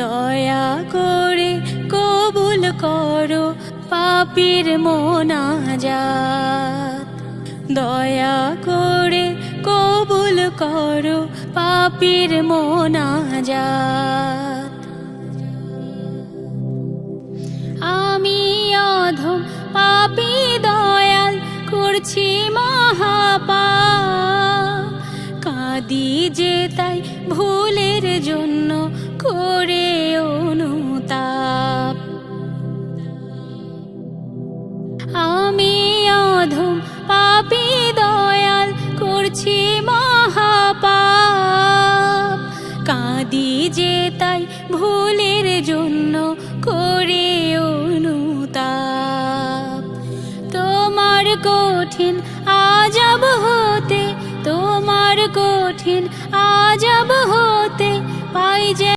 দয়া করে কবুল করো পাপির মোনাজাত। দয়া করে কবুল করো পাপির মোনাজাত। আমি অধম পাপি দয়াল করছি মহাপা কাঁদি যে তাই ভুলের জন্য করে করছি মহাপাপ। কাঁদি যে তাই ভুলের জন্য করে অনুতাপ। তোমার কঠিন আজব হতে, তোমার কঠিন আজব হতে পাই যে